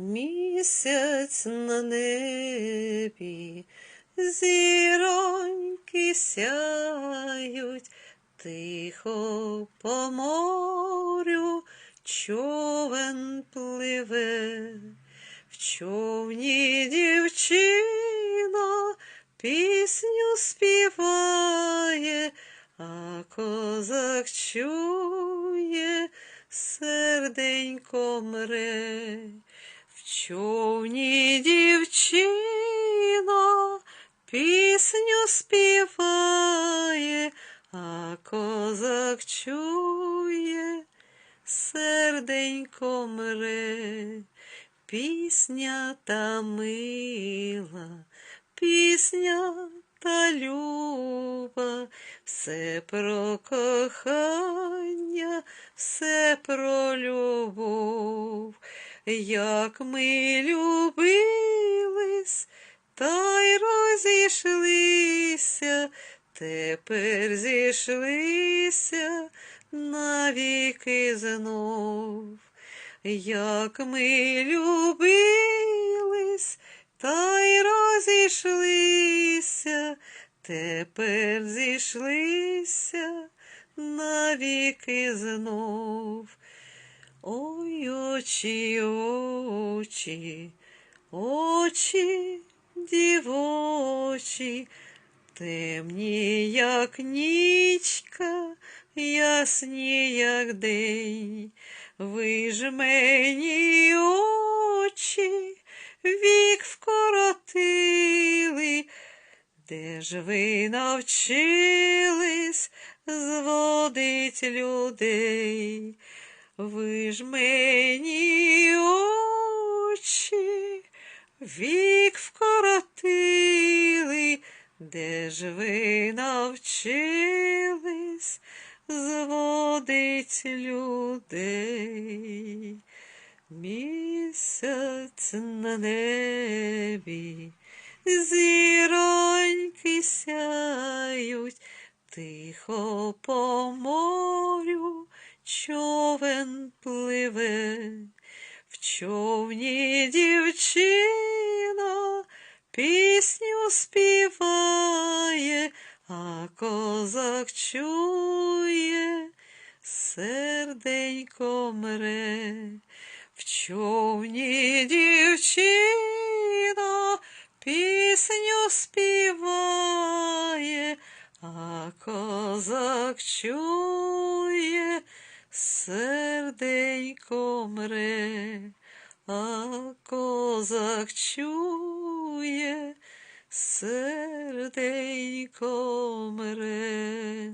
Місяць на небі, зіроньки сяють, тихо по морю човен пливе, в човні дівчина пісню співає, а козак чує, серденько мре. Човні дівчина пісню співає, а козак чує, серденько мре, пісня та мила, пісня та люба, все про кохання, все про любов. Як ми любились, та й розійшлися, тепер зійшлися навіки знов. Як ми любились, та й розійшлися, тепер зійшлися навіки знов. Ой, очі, очі, очі дівочі, темні, як нічка, ясні, як день. Ви ж мені очі вік вкоротили, де ж ви навчились зводить людей? Ви ж мені очі вік вкоротили, де ж ви навчились зводить людей? Місяць на небі, зіроньки сяють, тихо по морю човен пливе, в човні дівчина пісню співає, а козак чує, серденько мре, в човні дівчина пісню співає, а козак чує, серденько мре, а козак чує, серденько мре.